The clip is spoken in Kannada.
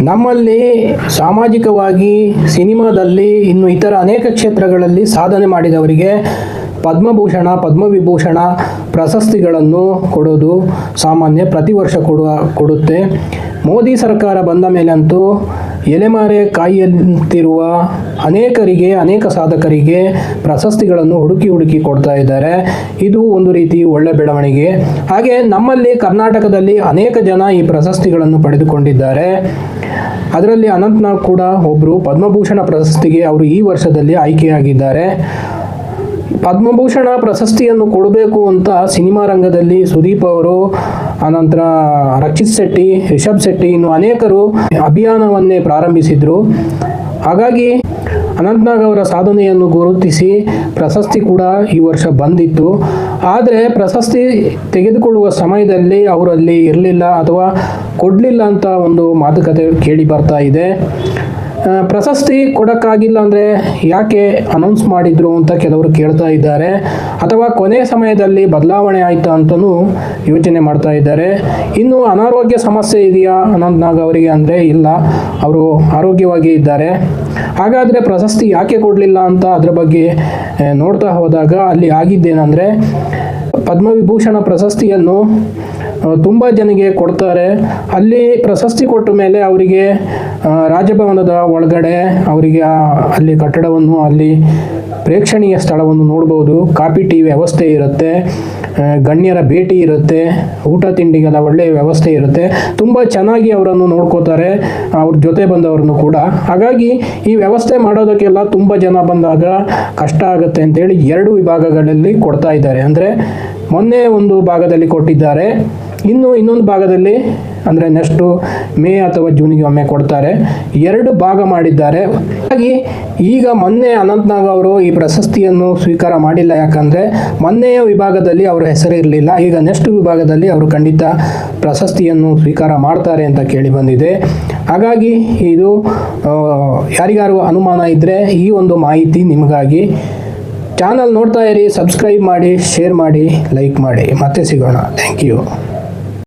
ನಮ್ಮಲ್ಲಿ ಸಾಮಾಜಿಕವಾಗಿ ಸಿನಿಮಾದಲ್ಲಿ ಇನ್ನು ಇತರ ಅನೇಕ ಕ್ಷೇತ್ರಗಳಲ್ಲಿ ಸಾಧನೆ ಮಾಡಿದವರಿಗೆ ಪದ್ಮಭೂಷಣ, ಪದ್ಮವಿಭೂಷಣ ಪ್ರಶಸ್ತಿಗಳನ್ನು ಕೊಡೋದು ಸಾಮಾನ್ಯ ಪ್ರತಿ ವರ್ಷ ಕೊಡುವ, ಕೊಡುತ್ತೆ. ಮೋದಿ ಸರ್ಕಾರ ಬಂದ ಮೇಲಂತೂ ಎಲೆಮಾರೆ ಕಾಯಿಯಂತಿರುವ ಅನೇಕರಿಗೆ, ಅನೇಕ ಸಾಧಕರಿಗೆ ಪ್ರಶಸ್ತಿಗಳನ್ನು ಹುಡುಕಿ ಹುಡುಕಿ ಕೊಡ್ತಾ ಇದ್ದಾರೆ. ಇದು ಒಂದು ರೀತಿ ಒಳ್ಳೆ ಬೆಳವಣಿಗೆ. ಹಾಗೆ ನಮ್ಮಲ್ಲಿ ಕರ್ನಾಟಕದಲ್ಲಿ ಅನೇಕ ಜನ ಈ ಪ್ರಶಸ್ತಿಗಳನ್ನು ಪಡೆದುಕೊಂಡಿದ್ದಾರೆ. ಅದರಲ್ಲಿ ಅನಂತ್ನಾಗ್ ಕೂಡ ಒಬ್ಬರು ಪದ್ಮಭೂಷಣ ಪ್ರಶಸ್ತಿಗೆ ಅವರು ಈ ವರ್ಷದಲ್ಲಿ ಆಯ್ಕೆಯಾಗಿದ್ದಾರೆ. ಪದ್ಮಭೂಷಣ ಪ್ರಶಸ್ತಿಯನ್ನು ಕೊಡಬೇಕು ಅಂತ ಸಿನಿಮಾ ರಂಗದಲ್ಲಿ ಸುದೀಪ್ ಅವರು ಅನಂತರ ರಕ್ಷಿತ್ ಶೆಟ್ಟಿ ರಿಷಬ್ ಶೆಟ್ಟಿ ಇನ್ನು ಅನೇಕರು ಅಭಿಯಾನವನ್ನೇ ಪ್ರಾರಂಭಿಸಿದರು. ಹಾಗಾಗಿ ಅನಂತ್ನಾಗ್ ಅವರ ಸಾಧನೆಯನ್ನು ಗುರುತಿಸಿ ಪ್ರಶಸ್ತಿ ಕೂಡ ಈ ವರ್ಷ ಬಂದಿತ್ತು. ಆದರೆ ಪ್ರಶಸ್ತಿ ತೆಗೆದುಕೊಳ್ಳುವ ಸಮಯದಲ್ಲಿ ಅವರಲ್ಲಿ ಇರಲಿಲ್ಲ ಅಥವಾ ಕೊಡಲಿಲ್ಲ ಅಂತ ಒಂದು ಮಾತುಕತೆ ಕೇಳಿ ಬರ್ತಾ ಇದೆ. ಪ್ರಶಸ್ತಿ ಕೊಡೋಕ್ಕಾಗಿಲ್ಲ ಅಂದರೆ ಯಾಕೆ ಅನೌನ್ಸ್ ಮಾಡಿದ್ರು ಅಂತ ಕೆಲವರು ಕೇಳ್ತಾ ಇದ್ದಾರೆ. ಅಥವಾ ಕೊನೆ ಸಮಯದಲ್ಲಿ ಬದಲಾವಣೆ ಆಯಿತಾ ಅಂತಲೂ ಯೋಚನೆ ಮಾಡ್ತಾ ಇದ್ದಾರೆ. ಇನ್ನು ಅನಾರೋಗ್ಯ ಸಮಸ್ಯೆ ಇದೆಯಾ ಅನಂತ್ನಾಗ್ ಅವರಿಗೆ ಅಂದರೆ ಇಲ್ಲ. ಅವರು ಆರೋಗ್ಯವಾಗಿ ಇದ್ದಾರೆ. ಹಾಗಾದರೆ ಪ್ರಶಸ್ತಿ ಯಾಕೆ ಕೊಡಲಿಲ್ಲ ಅಂತ ಅದರ ಬಗ್ಗೆ ನೋಡ್ತಾ ಹೋದಾಗ ಅಲ್ಲಿ ಆಗಿದ್ದೇನೆಂದರೆ, ಪದ್ಮವಿಭೂಷಣ ಪ್ರಶಸ್ತಿಯನ್ನು ತುಂಬ ಜನಗೆ ಕೊಡ್ತಾರೆ. ಅಲ್ಲಿ ಪ್ರಶಸ್ತಿ ಕೊಟ್ಟ ಮೇಲೆ ಅವರಿಗೆ ರಾಜಭವನದ ಒಳಗಡೆ ಅವರಿಗೆ ಅಲ್ಲಿ ಕಟ್ಟಡವನ್ನು, ಅಲ್ಲಿ ಪ್ರೇಕ್ಷಣೀಯ ಸ್ಥಳವನ್ನು ನೋಡ್ಬೋದು. ಕಾಪಿ ಟಿ ವ್ಯವಸ್ಥೆ ಇರುತ್ತೆ. ಗಣ್ಯರ ಭೇಟಿ ಇರುತ್ತೆ, ಊಟ ತಿಂಡಿಗೆಲ್ಲ ಒಳ್ಳೆಯ ವ್ಯವಸ್ಥೆ ಇರುತ್ತೆ. ತುಂಬ ಚೆನ್ನಾಗಿ ಅವರನ್ನು ನೋಡ್ಕೋತಾರೆ, ಅವ್ರ ಜೊತೆ ಬಂದವ್ರನ್ನು ಕೂಡ. ಹಾಗಾಗಿ ಈ ವ್ಯವಸ್ಥೆ ಮಾಡೋದಕ್ಕೆಲ್ಲ ತುಂಬ ಜನ ಬಂದಾಗ ಕಷ್ಟ ಆಗುತ್ತೆ ಅಂತೇಳಿ ಎರಡು ವಿಭಾಗಗಳಲ್ಲಿ ಕೊಡ್ತಾ ಇದ್ದಾರೆ. ಅಂದರೆ ಮೊನ್ನೆ ಒಂದು ಭಾಗದಲ್ಲಿ ಕೊಟ್ಟಿದ್ದಾರೆ, ಇನ್ನು ಇನ್ನೊಂದು ಭಾಗದಲ್ಲಿ ಅಂದರೆ ನೆಕ್ಸ್ಟು ಮೇ ಅಥವಾ ಜೂನಿಗೆ ಒಮ್ಮೆ ಕೊಡ್ತಾರೆ. ಎರಡು ಭಾಗ ಮಾಡಿದ್ದಾರೆ. ಹಾಗಾಗಿ ಈಗ ಮೊನ್ನೆ ಅನಂತ್ನಾಗ್ ಅವರು ಈ ಪ್ರಶಸ್ತಿಯನ್ನು ಸ್ವೀಕಾರ ಮಾಡಿಲ್ಲ. ಯಾಕಂದರೆ ಮೊನ್ನೆಯ ವಿಭಾಗದಲ್ಲಿ ಅವರ ಹೆಸರು ಇರಲಿಲ್ಲ. ಈಗ ನೆಕ್ಸ್ಟ್ ವಿಭಾಗದಲ್ಲಿ ಅವರು ಖಂಡಿತ ಪ್ರಶಸ್ತಿಯನ್ನು ಸ್ವೀಕಾರ ಮಾಡ್ತಾರೆ ಅಂತ ಕೇಳಿ ಬಂದಿದೆ. ಹಾಗಾಗಿ ಇದು ಯಾರಿಗಾರು ಅನುಮಾನ ಇದ್ದರೆ ಈ ಒಂದು ಮಾಹಿತಿ ನಿಮಗಾಗಿ. ಚಾನಲ್ ನೋಡ್ತಾ ಇರಿ, ಸಬ್ಸ್ಕ್ರೈಬ್ ಮಾಡಿ, ಶೇರ್ ಮಾಡಿ, ಲೈಕ್ ಮಾಡಿ. ಮತ್ತೆ ಸಿಗೋಣ. Thank you.